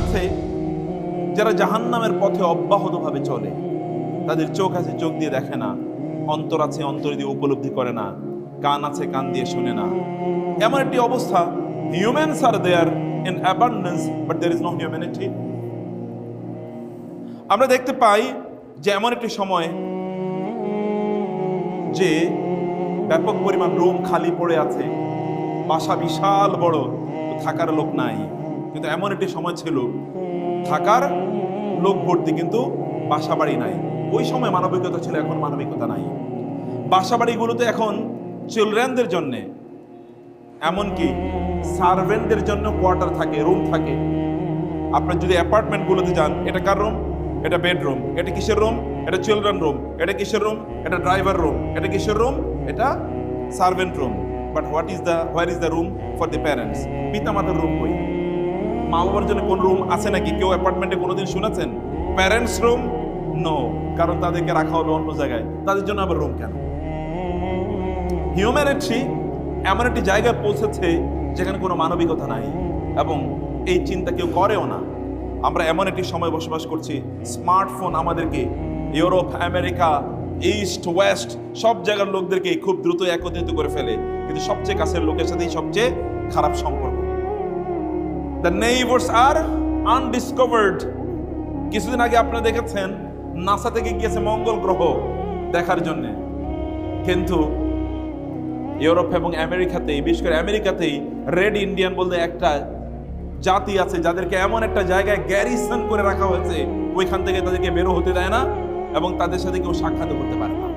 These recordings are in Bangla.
আছে যারা জাহান্নামের পথে অব্যাহতভাবে চলে, তাদের চোখ আছে চোখ দিয়ে দেখে না, অন্তর আছে অন্তর দিয়ে উপলব্ধি করে না, কান আছে কান দিয়ে শুনে না। এমন একটি অবস্থা humans are there in abundance but there is no humanity আমরা দেখতে পাই যে এমন একটি সময় যে ব্যাপক পরিমাণ রুম খালি পড়ে আছে, বাসা বিশাল বড় থাকার লোক নাই। কিন্তু এমন একটি সময় ছিল, থাকার লোক ভর্তি কিন্তু বাসা বাড়ি নাই। ওই সময় মানবিকতা ছিল, এখন মানবিকতা নাই। বাসা বাড়িগুলোতে এখন চিলড্রেনদের জন্যে, এমনকি সার্ভেন্টদের জন্য কোয়ার্টার থাকে রুম থাকে। আপনার যদি অ্যাপার্টমেন্টগুলোতে যান, এটা কার রুম এটা বেডরুম এটা কিসের রুম এটা চিলড্রেন রুম এটা কিসের রুম এটা ড্রাইভার রুম এটা কিসের রুম এটা servant room but what is the where is the room for the parents পিতা মাতার রুম কই? মা বাবার জন্য কোন রুম আছে নাকি? কেউ অ্যাপার্টমেন্টে কোনোদিন শুনেছেন? প্যারেন্টস রুম নো কারণ তাদেরকে রাখা হবে অন্য জায়গায়। তাদের জন্য আবার রুম কেন? হিউম্যানিটি এমন একটি জায়গায় পৌঁছেছে যেখানে কোনো মানবিকতা নাই এবং এই চিন্তা কেউ করেও না। আমরা এমন একটি সময় বসবাস করছি। স্মার্টফোন আমাদেরকে ইউরোপ আমেরিকা ইস্ট ওয়েস্ট সব জায়গার লোকদেরকে খুব দ্রুত একত্রিত করে ফেলে। কিন্তু সবচেয়ে কাছের লোকের সাথেই সবচেয়ে খারাপ সম্পর্ক। দ্য নেইবার্স আর আনডিসকভার্ড কিছুদিন আগে আপনারা দেখেছেন, নাসা থেকে গিয়েছে মঙ্গল গ্রহ দেখার জন্যে। কিন্তু ইউরোপ এবং আমেরিকাতেই, বিশেষ করে আমেরিকাতেই রেড ইন্ডিয়ান বলতে একটা জাতি আছে, যাদেরকে এমন একটা জায়গায় গ্যারিসন করে রাখা হয়েছে, ওইখান থেকে তাদেরকে বেরো হতে দেয় না এবং তাদের সাথে কেউ সাক্ষাৎ করতে পারে না।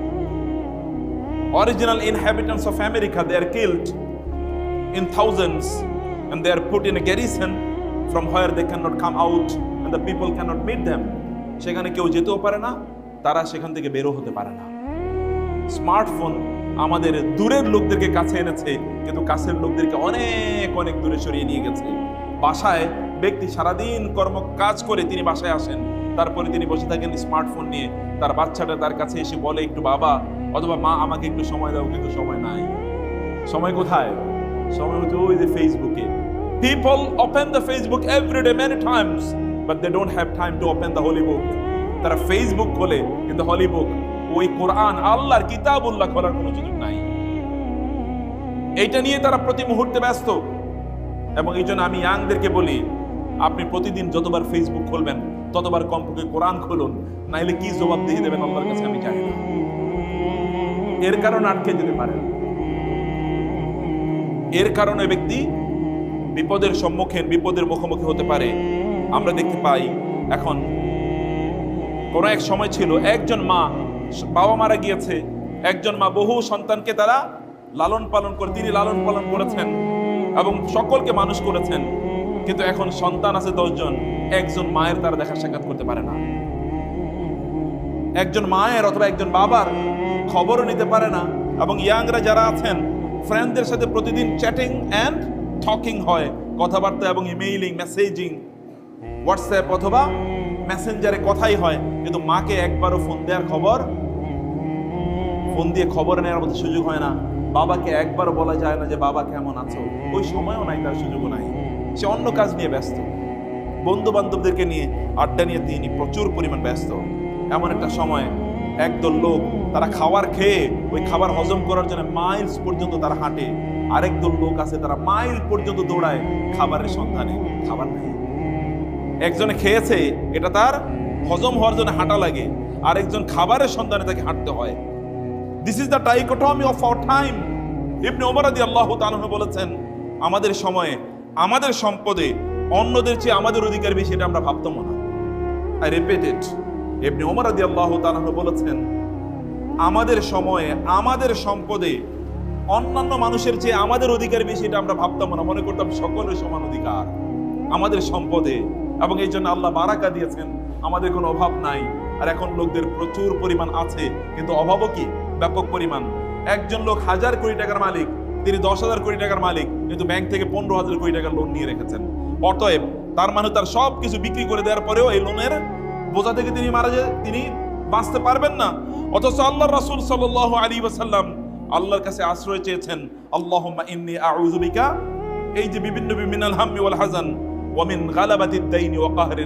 Original inhabitants of America they are killed in thousands and they are put in a garrison from where they cannot come out and the people cannot meet them. সেখানে কেউ যেতেও পারে না, তারা সেখান থেকে বেরো হতে পারে না। স্মার্টফোন আমাদের দূরের লোকদেরকে কাছে এনেছে, কিন্তু কাছের লোকদেরকে অনেক অনেক দূরে সরিয়ে নিয়ে গেছে। বাসায় ব্যক্তি সারাদিন কর্ম কাজ করে তিনি বাসায় আসেন। তারপরে তিনি বসে থাকেন স্মার্টফোন নিয়ে। তার বাচ্চাটা তার কাছে এসে বলে, একটু বাবা, অথবা মা আমাকে একটু সময় দাও, কিন্তু সময় নাই। সময় কোথায়? সময় হচ্ছে ওই যে ফেসবুকে people open the Facebook every day many times but they don't have time to open the holy book তারা ফেসবুক খোলে, কিন্তু হলি বুক ওই কোরআন আল্লাহর কিতাবুল্লাহ খোলার কোনো সুযোগ নাই। এইটা নিয়ে তারা প্রতি মুহূর্তে ব্যস্ত। এবং এই জন্য আমি ইয়াংদেরকে বলি, আপনি প্রতিদিন যতবার ফেসবুক খুলবেন, ততবার কমপক্ষে কোরআন খুলুন, নাইলে কি জবাব দিয়ে দেবেন আল্লাহর কাছে আমি জানি না। এর কারণে আটকে যেতে পারেন এর কারণে ব্যক্তি বিপদের সম্মুখীন, বিপদের মুখোমুখি হতে পারে। আমরা দেখতে পাই এখন কোন এক সময় ছিল, একজন মা বাবা মারা গিয়েছে, একজন মা বহু সন্তানকে তারা লালন পালন করে, তিনি লালন পালন করেছেন এবং সকলকে মানুষ করেছেন। কিন্তু এখন সন্তান আছে দশজন, একজন মায়ের তারা দেখা সাক্ষাৎ করতে পারে না। একজন মায়ের অথবা একজন বাবার খবরও নিতে পারে না এবং ইয়াংরা যারা আছেন ফ্রেন্ডদের সাথে প্রতিদিন চ্যাটিং অ্যান্ড টকিং হয়, কথাবার্তা এবং ইমেইলিং মেসেজিং হোয়াটসঅ্যাপ অথবা মেসেঞ্জারে কথাই হয়। কিন্তু মাকে একবারও ফোন দেওয়ার খবর ফোন দিয়ে খবর নেওয়ার মতো সুযোগ হয় না। বাবাকে একবারও বলা যায় না যে, বাবা, কেমন আছো? ওই সময়ও নাই, তার সুযোগও নাই। সে অন্য কাজ নিয়ে ব্যস্ত। বন্ধু বান্ধবদেরকে নিয়ে আড্ডা নিয়ে তিনি প্রচুর পরিমাণ ব্যস্ত। এমন একটা সময় একদল লোক তারা খাবার খেয়ে, ওই খাবার হজম করার জন্য মাইলস পর্যন্ত তারা হাঁটে। আরেক দল লোক আছে, তারা মাইল পর্যন্ত দৌড়ায় খাবারের সন্ধানে। খাবার নেই। একজনে খেয়েছে, এটা তার হজম হওয়ার জন্য হাঁটা লাগে। আরেকজন খাবারের সন্ধানে তাকে হাঁটতে হয়। This is the dichotomy of our time ইবনে ওমর রাদি আল্লাহ তাআলা বলেছেন, আমাদের সময়ে, আমাদের সম্পদে অন্যদের চেয়ে আমাদের অধিকার বেশি, এটা আমরা ভাবতাম না। আই রিপিট ইট ইবনে ওমর রাদি আল্লাহ তাআলা বলেছেন, আমাদের সময়ে, আমাদের সম্পদে অন্যান্য মানুষের চেয়ে আমাদের অধিকার বেশি, এটা আমরা ভাবতাম না। মনে করতাম সকলের সমান অধিকার, আমাদের সম্পদে। এবং এই জন্য আল্লাহ বারাকা দিয়েছেন, আমাদের কোনো অভাব নাই। আর এখন লোকদের প্রচুর পরিমাণ আছে, কিন্তু অভাবও কি? ব্যাপক পরিমাণ। একজন লোক হাজার কোটি টাকার মালিক, তিনি দশ হাজার কোটি টাকার মালিক, কিন্তু ব্যাংক থেকে পনেরো হাজার কোটি টাকার লোন নিয়ে রেখেছেন। অতএব তার মানে তার সব কিছু বিক্রি করে দেওয়ার পরেও এই লোনের বোঝা থেকে তিনি মারা যায়, তিনি বাঁচতে পারবেন না। অথচ আল্লাহ রাসূল সাল্লাল্লাহু আলাইহি ওয়াসাল্লাম আল্লাহর কাছে আশ্রয় চেয়েছেন আউযু এই যে বিভিন্ন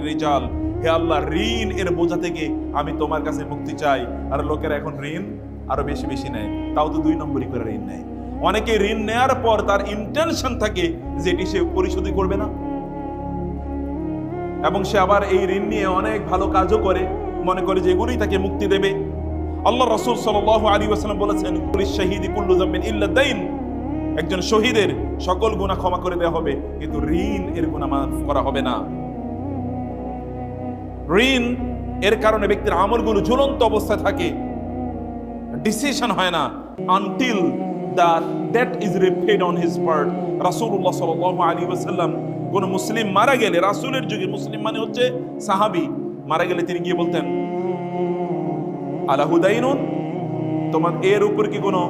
রিজাল হে আল্লাহ, ঋণ এর বোঝা থেকে আমি তোমার কাছে মুক্তি চাই। আর লোকেরা এখন ঋণ আরও বেশি বেশি নেয়। তাও তো দুই নম্বরই করে ঋণ নেয়। অনেকে ঋণ নেয়ার পর তার ইন্টেনশন থাকে যে এটি সে পরিশোধই করবে না। এবং সে আবার এই ঋণ নিয়ে অনেক ভালো কাজও করে। মনে করে যে এগুলোই তাকে মুক্তি দেবে। আল্লাহ রসুল সাল আলী ওয়াসালাম বলেছেন শাহিদি কুল্লু জামিন ইল্লা দাইন। একজন শহীদের সকল গুণা ক্ষমা করে দেওয়া হবে, কিন্তু ঋণ এর গুণা মাফ করা হবে না। ঋণ এর কারণে ব্যক্তির আমলগুলো ঝুলন্ত অবস্থায় থাকে। ডিসিশন হয় না until the date is repaid on his part রাসূলুল্লাহ সাল্লাল্লাহু আলাইহি ওয়াসাল্লাম কোন মুসলিম মারা গেলে, রাসূলের যুগে মুসলিম মানে হচ্ছে সাহাবী, মারা গেলে তিনি গিয়ে বলতেন আলা হুদাইনুন? তোমার এর উপর কি কোনো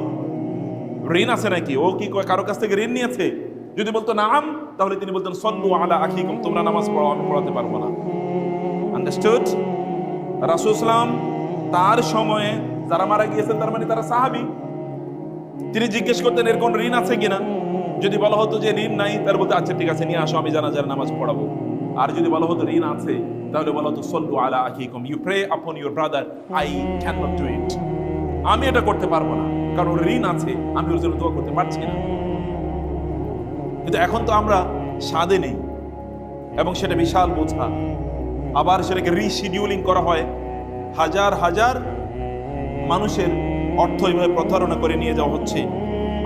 ঋণ আছে নাকি? ও কি কয় কারও কাছ থেকে ঋণ নিয়েছে? যদি বলতো নাম, তাহলে তিনি বলতেন, সল্লু আলা আখিকুম, তোমরা নামাজ পড়াও আমি পড়াতে পারব না। আন্ডারস্টুড রাসূলুল্লাহ তার সময়ে যারা মারা গিয়েছেন, তার মানে তারা সাহাবী। তিনি জিজ্ঞেস করতেন, এর কোন ঋণ আছে কিনা? যদি বলা হতো যে ঋণ নাই, তার বলতে আচ্ছা ঠিক আছে, নিয়ে আসো, আমি জানা জানাজার নামাজ পড়াবো। আর যদি বলা হতো ঋণ আছে তাহলে বলা সল্লু আলা আখিকুম you pray upon your brother I can not do it আমি এটা করতে পারব না। কারণ ঋণ আছে, আমি ওর জন্য দোয়া করতে পারছি না। কিন্তু এখন তো আমরা স্বাদে নেই, এবং সেটা বিশাল বোঝা। আবার সেটাকে রিশিডিউলিং করা হয়। হাজার হাজার মানুষের অর্থ এইভাবে প্রতারণা করে নিয়ে যাওয়া হচ্ছে।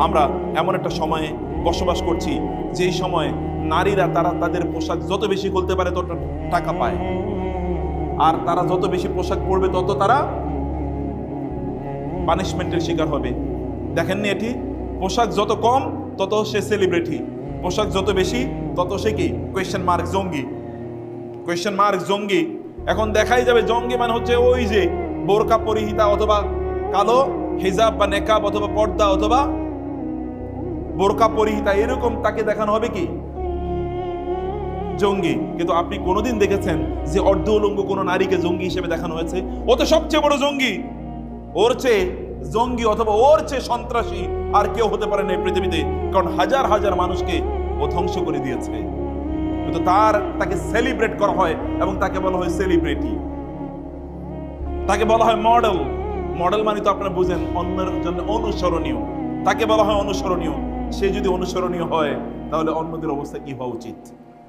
আমরা এমন একটা সময়ে বসবাস করছি, যেই সময় নারীরা তারা তাদের পোশাক যত বেশি খুলতে পারে তত টাকা পায়। আর তারা যত বেশি পোশাক পরবে, তত তারা পানিশমেন্টের শিকার হবে। দেখেননি এটি? পোশাক যত কম, তত সে সেলিব্রিটি পোশাক যত বেশি, তত সে কি? কোয়েশ্চেন মার্ক জঙ্গি। কোয়েশ্চেন মার্ক জঙ্গি। এখন দেখাই যাবে, জঙ্গি মানে হচ্ছে ওই যে বোরকা পরিহিতা অথবা কালো হিজাব বা নেকাব অথবা পর্দা অথবা বোরকা পরিহিতা, এরকম তাকে দেখানো হবে কি? জঙ্গি। কিন্তু আপনি কোনোদিন দেখেছেন যে অর্ধ উলঙ্গ কোনো নারীকে জঙ্গি হিসেবে দেখানো হয়েছে? ও তো সবচেয়ে বড় জঙ্গি। ওর চেয়ে জঙ্গি অথবা ওর চেয়ে সন্ত্রাসী আর কেউ হতে পারে না এই পৃথিবীতে, কারণ হাজার হাজার মানুষকে ও ধ্বংস করে দিয়েছে। কিন্তু তার, তাকে সেলিব্রেট করা হয় এবং তাকে বলা হয় সেলিব্রিটি তাকে বলা হয় মডেল মডেল মানে তো আপনারা বুঝেন, অন্যের জন্য অনুসরণীয়। তাকে বলা হয় অনুসরণীয়। সে যদি অনুসরণীয় হয়, তাহলে অন্যদের অবস্থা কি হওয়া উচিত?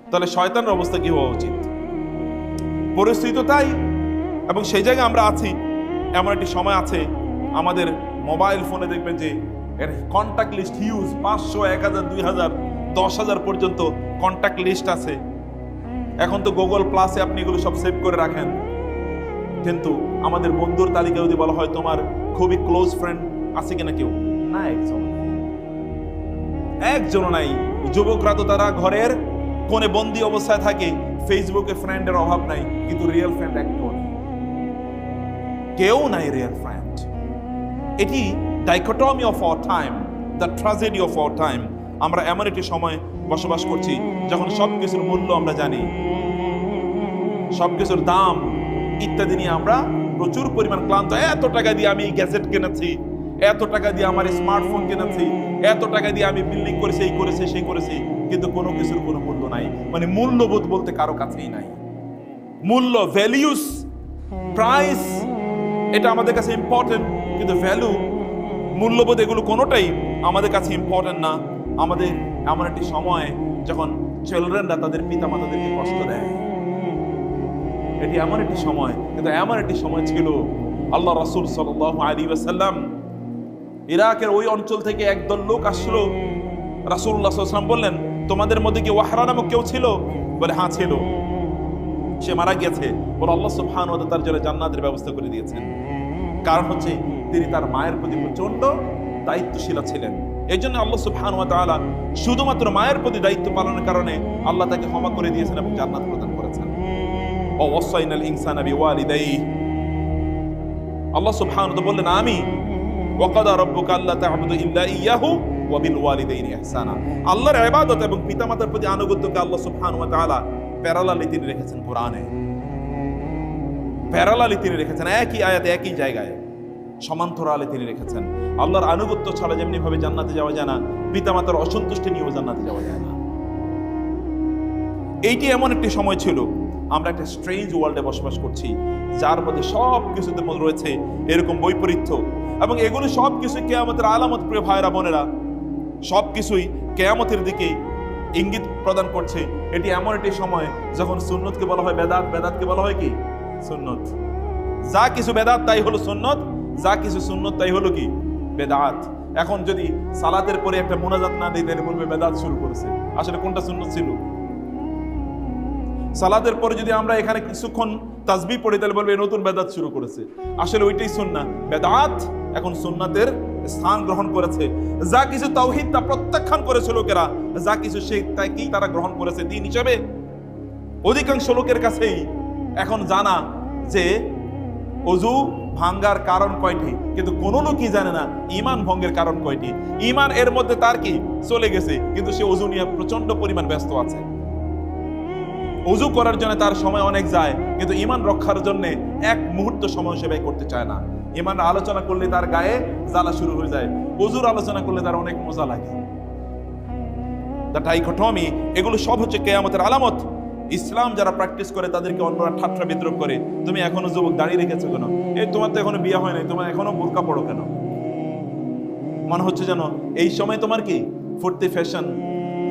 তাহলে শয়তানের অবস্থা কি হওয়া উচিত? পরিস্থিতি তো তাই, এবং সেই জায়গায় আমরা আছি, এমন একটি সময় আছে, আমাদের মোবাইল ফোনে দেখবেন যে এর কন্ট্যাক্ট লিস্ট হিউজ পাঁচশো, এক হাজার, দুই হাজার, দশ হাজার পর্যন্ত কন্ট্যাক্ট লিস্ট আছে। এখন তো গুগল প্লাসে আপনি এগুলো সব সেভ করে রাখেন। কিন্তু আমাদের বন্ধুর তালিকা যদি বলা হয় তোমার খুবই ক্লোজ ফ্রেন্ড আছে কিনা কেউ? না একজন একজন নাই। যুবকরা তো তারা ঘরের কোণে বন্দি অবস্থায় থাকে ফেসবুকে ফ্রেন্ডের অভাব নাই, কিন্তু রিয়েল ফ্রেন্ড একটাও নেই কেউ নাই রিয়েল ফ্রেন্ড এটি dichotomy of our time the tragedy of our time আমরা এমন একটি সময় বসবাস করছি, যখন সব কিছুর মূল্য আমরা জানি। সব কিছুর দাম ইত্যাদি নিয়ে আমরা প্রচুর পরিমাণ ক্লান্ত। এত টাকা দিয়ে আমি গ্যাজেট কিনেছি, এত টাকা দিয়ে আমার স্মার্টফোন কিনেছি, এত টাকা দিয়ে আমি বিল্ডিং করেছি, এই করেছি, সেই করেছি। কিন্তু কোনো কিছুর কোনো মূল্য নাই। মানে মূল্যবোধ বলতে কারও কাছেই নাই। মূল্য ভ্যালিউস প্রাইস এটা আমাদের কাছে ইম্পর্টেন্ট কিন্তু ভ্যালু মূল্যবোধ এগুলো কোনোটাই আমাদের কাছে ইম্পর্টেন্ট না। আমাদের এমন একটি সময় যখন চিলড্রেনরা তাদের পিতা মাতাদেরকে কষ্ট দেয়। এটি এমন একটি সময়, কিন্তু এমন একটি সময় ছিল, আল্লাহ রাসূল সাল্লাল্লাহু আলাইহি ওয়াসাল্লাম ইরাকের ওই অঞ্চল থেকে একদল লোক আসলো সাল্লাল্লাহু বললেন তোমাদের মধ্যে কি ওয়াহরা নামক কেউ ছিল? বলে হ্যাঁ ছিল। সে মারা গেছে বলে, আল্লাহ সুবহানাহু তার জন্য জান্নাতের ব্যবস্থা করে দিয়েছেন। কারণ হচ্ছে, তিনি তার মায়ের প্রতি প্রচণ্ড দায়িত্বশীলা ছিলেন। এই জন্য আল্লাহ সুবহানাহু ওয়া শুধুমাত্র মায়ের প্রতি দায়িত্ব পালনের কারণে আল্লাহ তাকে ক্ষমা করে দিয়েছেন এবং জান্নাত প্রদান করেছেন। ও ওয়াসাইনাল ইনসানা বিওয়ালিদাইহি। আল্লাহ সুবহানাহু ওয়া বললেন আমি ওয়াকাদা রাব্বুকা আল্লা তা'বুদু ইল্লা ইয়াহু। ওয়া বিল ওয়ালিদাইনি ইহসানা। আল্লাহর ইবাদত এবং পিতামাতার প্রতি আনুগত্যকে আল্লাহ সুবহানাহু ওয়া তাআলা প্যারালালি তিনি রেখেছেন কোরআনে। প্যারালালি তিনি রেখেছেন, একই আয়াতে, একই জায়গায়। সমান্তরালে তিনি রেখেছেন। আল্লাহর আনুগত্য ছাড়া যেমনি ভাবে জান্নাতে যাওয়া যায় না, পিতামাতার অসন্তুষ্টি নিয়েও জান্নাতে যাওয়া যায় না। এইটি এমন একটি সময় ছিল, আমরা একটা স্ট্রেঞ্জ ওয়ার্ল্ডে বসবাস করছি, যার মধ্যে সব কিছুতে রয়েছে এরকম বৈপরীত্য। এবং এগুলো সব কিছু কেয়ামতের আলামত প্রিয় ভাইরা বোনেরা সব কিছুই কেয়ামতের দিকে ইঙ্গিত প্রদান করছে। এটি এমন একটি সময় যখন সুন্নতকে বলা হয় বেদাত। বেদাতকে বলা হয় কি? সুন্নত। যা কিছু বেদাত, তাই হলো সুন্নত। যা কিছু সুন্নত, তাই হলো কি? বেদাত। এখন যদি সালাতের পরে একটা মোনাজাত না দিই তাহলে বলবে বেদাত শুরু করেছে। আসলে কোনটা সুন্নত ছিল? সালাদের পরে যদি আমরা এখানে কিছুক্ষণ তাজবি পড়ি, তাহলে বলবে নতুন বেদাত শুরু করেছে। আসলে ওইটাই সুন্না। বেদাত এখন সুন্নাতের স্থান গ্রহণ করেছে। যা কিছু তাওহিদ তা প্রত্যাখ্যান করেছে লোকেরা, যা কিছু সে তাই কি তারা গ্রহণ করেছে। দিন হিসেবে অধিকাংশ লোকের কাছেই এখন জানা যে অজু ভাঙ্গার কারণ কয়টি? কিন্তু কোন লোকই জানে না ইমান ভঙ্গের কারণ কয়টি। ইমান এর মধ্যে তার কি? চলে গেছে। কিন্তু সে অজু নিয়ে প্রচণ্ড পরিমাণ ব্যস্ত আছে। অজু করার জন্য তার সময় অনেক যায়, কিন্তু ইমান রক্ষার জন্য এক মুহূর্ত সময় সে ব্যয় করতে চায় না। ইমান আলোচনা করলে তার গায়ে জ্বালা শুরু হয়ে যায়, অজুর আলোচনা করলে তার অনেক মজা লাগে। দ্য এগুলো সব হচ্ছে কেয়ামতের আলামত। ইসলাম যারা প্র্যাকটিস করে, তাদেরকে অন্যরা ঠাট্টা বিদ্রোহ করে। তুমি এখনও যুবক, দাঁড়িয়ে রেখেছো কেন? এই তোমার তো এখনও বিয়ে হয় নাই, তোমার এখনও বোরকা পড়ো কেন? মনে হচ্ছে যেন এই সময় তোমার কি? ফুর্তি ফ্যাশন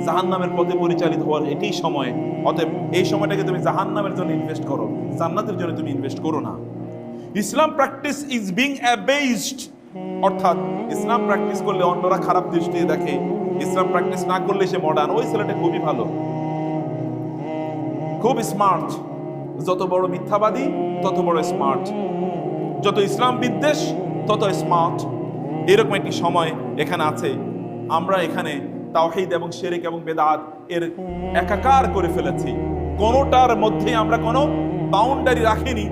জাহান নামের পথে পরিচালিত হওয়ার এটাই সময়। অতএব এই সময়টাকে তুমি জাহান নামের জন্য ইনভেস্ট করো। জান্নাতের জন্য তুমি ইনভেস্ট করো না। Islam practice is being abused অর্থাৎ ইসলাম প্র্যাকটিস করলে অন্যরা খারাপ দৃষ্টি দেখে। ইসলাম প্র্যাকটিস না করলে সে মডার্ন ওই ছেলেটা খুবই ভালো। খুব স্মার্ট যত বড় মিথ্যাবাদী, তত বড় স্মার্ট যত ইসলাম বিদ্বেষ, তত স্মার্ট এরকম একটি সময় এখানে আছে। আমরা এখানে তাওহিদ এবং শেরিক এবং বেদাত এর একাকার করে ফেলেছি। কোনোটার মধ্যে আমরা কোনো বাউন্ডারি রাখিনি।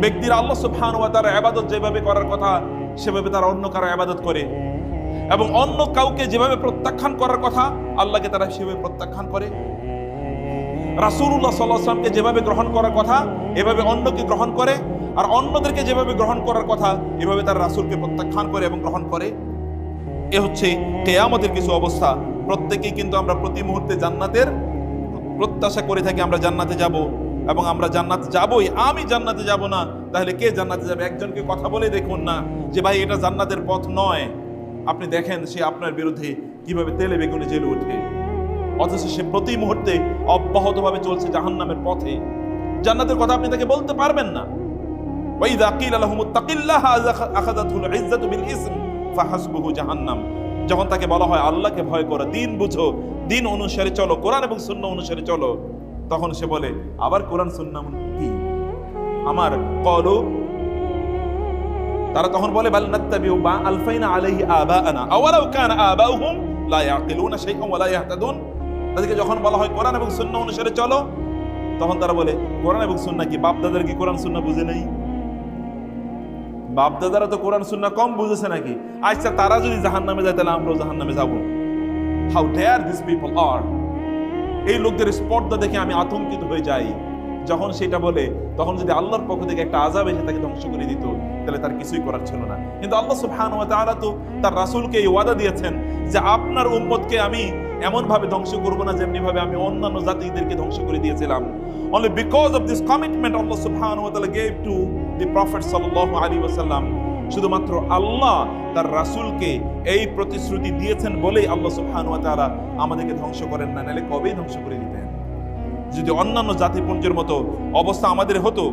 ব্যক্তির আল্লাহ সুবহান ওয়া তাআলা ইবাদত যেভাবে করার কথা, সেভাবে তারা অন্য কারও ইবাদত করে। এবং অন্য কাউকে যেভাবে প্রত্যাখ্যান করার কথা, আল্লাহকে তারা সেভাবে প্রত্যাখ্যান করে। রাসূলুল্লাহ সাল্লাল্লাহু আলাইহি যেভাবে গ্রহণ করার কথা, এভাবে অন্যকে গ্রহণ করে। আর অন্যদেরকে যেভাবে গ্রহণ করার কথা, এভাবে তারা রাসূলকে প্রত্যাখ্যান করে এবং গ্রহণ করে। এ হচ্ছে কেয়ামতের কিছু অবস্থা। প্রত্যেকেই কিন্তু আমরা প্রতি মুহূর্তে জান্নাতের প্রত্যাশা করে থাকি, আমরা জান্নাতে যাব এবং আমরা জান্নাত যাবই। আমি জান্নাতে যাব না, তাহলে কে জান্নাতে যাবে? একজনকে কথা বলে দেখুন না যে, ভাই, এটা জান্নাতের পথ নয়। আপনি দেখেন সে আপনার বিরুদ্ধে কীভাবে তেলে বেগুনে জেলে ওঠে। অথচ সে প্রতি মুহূর্তে অব্যাহতভাবে চলছে জাহান্নামের পথে। জান্নাতের কথা আপনি তাকে বলতে পারবেন না। ওয়াইদা কিলা লাহুম তাকিল্লাহ আখাযাতুল ইজ্জাতু বিল ইসম। ফাহাসবুহু জাহান্নাম। যখন তাকে বলা হয় আল্লাহকে ভয় করো, দিন বুঝো, দিন অনুসারে চলো, কোরআন এবং শূন্য অনুসারে চলো, তখন সে বলে, আবার কোরআন, সুন্নাহ কি? আমার কলু, তারা তখন বলে, বাল নাত্তাবিউ বা আলফাইনা আলাইহি আবাআনা, আওয়ালাউ আবাউহুম লা ইয়াকিলুনা শাইআন ইয়াহতাদুন? তাদেরকে যখন বলা হয় কোরআন এবং শূন্য অনুসারে চলো, তখন তারা বলে, কোরআন এবং সুন্নাহ কি? বাপ দাদার কি কোরআন, সুন্নাহ বুঝে নেই? বাপ দাদারা তো কোরআন, সুন্নাহ কম বুঝেছে নাকি? আচ্ছা তারা যদি জাহান নামে যায়, তাহলে আমরাও জাহান নামে যাব। How dare this people are এই লোকদের স্পর্ধা দেখে আমি আতঙ্কিত হয়ে যাই। যখন সেটা বলে, তখন যদি আল্লাহর পক্ষ থেকে একটা আজাব এসে তাকে ধ্বংস করে দিত, তাহলে তার কিছুই করার ছিল না। কিন্তু আল্লাহ সুবহান তো তার রাসূলকে এই ওয়াদা দিয়েছেন যে আপনার উম্মতকে আমি এমন ভাবে ধ্বংস করব না যেমনি ভাবে আমি অন্যান্য জাতিদেরকে ধ্বংস করে দিয়েছিলাম। Only because of this commitment Allah subhanahu wa ta'ala gave to the prophet sallallahu alaihi wasallam শুধুমাত্র আল্লাহ তার রাসূলকে এই প্রতিশ্রুতি দিয়েছেন বলেই আল্লাহ সুবহানাহু ওয়া তাআলা আমাদেরকে ধ্বংস করেন না, নাহলে কবেই ধ্বংস করে দিতেন। যদি অন্যান্য জাতিপুঞ্জের মতো অবস্থা আমাদের হতো,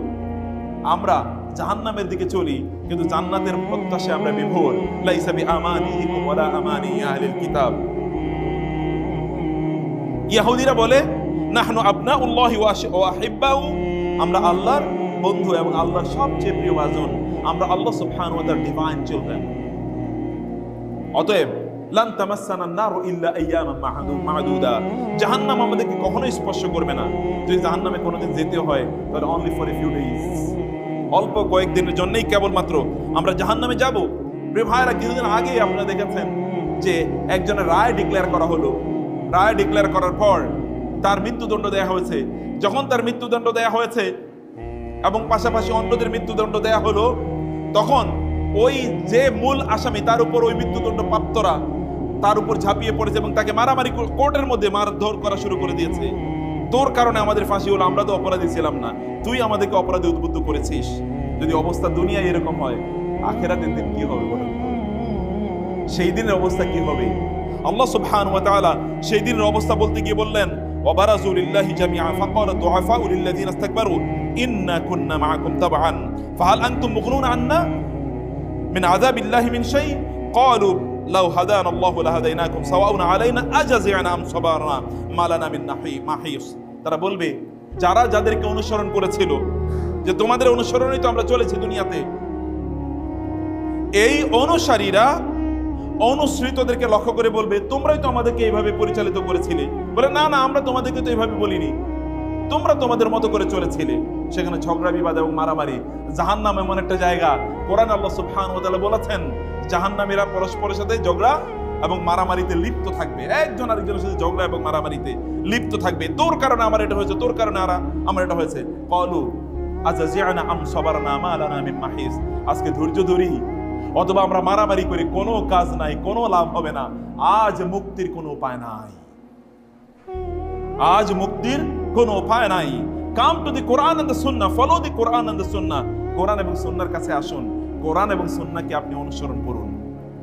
আমরা জাহান্নামের দিকে চলি, কিন্তু জান্নাতের প্রত্যাশায় আমরা বিভোর। বিআমানিহিকুম ওয়ালা আমানি আহলিল কিতাব। ইয়াহুদিরা বলে, নাহনু আবনাউল্লাহি ওয়া আশ- ওয়া আহিব্বাহু আমরা আল্লাহর বন্ধু এবং আল্লাহর সবচেয়ে প্রিয় ভাজন আমরা আল্লাহ সুবহানাহু ওয়া তাআলার ডিভাইন চিলড্রেন অতএব, লান তামাসসানা নারু ইল্লা আইয়ামান মাহাদু- মাহদুদা। জাহান্নাম আমাদেরকে কখনোই স্পর্শ করবে না। যদি জাহান্নামে কোনোদিন যেতে হয়, তাহলে only for a few days অল্প কয়েকদিনের জন্যই কেবলমাত্র আমরা জাহান্নামে যাব। প্রিয় ভাইরা কিছুদিন আগে আপনারা দেখেছেন যে একজনের রায় ডিক্লেয়ার করা হলো। রায় ডিক্লেয়ার করার পর তার মৃত্যুদণ্ড দেয়া হয়েছে। যখন তার মৃত্যুদণ্ড দেয়া হয়েছে এবং পাশাপাশি অন্যদের মৃত্যুদণ্ড দেয়া হলো, তখন ওই যে মূল আসামি, তার উপর ওই মৃত্যুদণ্ড প্রাপ্তরা তার উপর ঝাঁপিয়ে পড়েছে এবং তাকে মারামারি কোর্টের মধ্যে মারধর করা শুরু করে দিয়েছে। তোর কারণে আমাদের ফাঁসি হলো, আমরা তো অপরাধী ছিলাম না। তুই আমাদেরকে অপরাধী উদ্বুদ্ধ করেছিস। যদি অবস্থা দুনিয়ায় এরকম হয়, আখেরাতের দিন কি হবে সেই দিনের অবস্থা কি হবে? আল্লাহ সুবহান ওয়া তাআলা সেই দিনের অবস্থা বলতে গিয়ে বললেন ওয়াবারাজু লিল্লাহি জামিআ ফাকালা দুআফাউ লিল্লাযিনা ইসতাকবারু ইন্না কুন্না মাআকুম তাবআন ফাহাল আনতুম মুগনুন আন্না من عذاب الله من شيء قالوا لو هدانا الله لهديناكم سواء علينا أجزعنا أم صبرنا ما لنا من نحي- محيص তারা বলবে যারা যাদেরকে অনুসরণ করেছিল যে তোমাদের অনুসরণেই তো আমরা চলেছি দুনিয়াতে এই অনুসারীরা অনুসৃতদেরকে লক্ষ্য করে বলবে, তোমরাই তো আমাদেরকে এইভাবে পরিচালিত করেছিলে। বলে, না না, আমরা তোমাদেরকে তো এইভাবে বলিনি। তোমরা তোমাদের মতো করে চলেছিলে। সেখানে ঝগড়া, বিবাদ এবং মারামারি, জাহান্নাম এমন একটা জায়গা। কোরআন আল্লাহ সুবহান ওয়া তাআলা বলেছেন, জাহান্নামীরা পরস্পরের সাথে ঝগড়া এবং মারামারিতে লিপ্ত থাকবে। একজন আরেকজনের সাথে ঝগড়া এবং মারামারিতে লিপ্ত থাকবে। তোর কারণে আমার এটা হয়েছে, তোর কারণে আরা, আমার এটা হয়েছে। কলু আচ্ছা জিয়ানা আম সবারনা মা লানা মিন মাহিস? আজকে ধৈর্য ধরি অথবা আমরা মারামারি করে, কোনো কাজ নাই, কোনো লাভ হবে না। আজ মুক্তির কোনো উপায় নাই। আজ মুক্তির কোনো উপায় নাই। Come to the Quran and Sunnah follow the Quran and Sunnah কোরআন এবং সুন্নার কাছে আসুন। কোরআন এবং সুন্নাকে আপনি অনুসরণ করুন।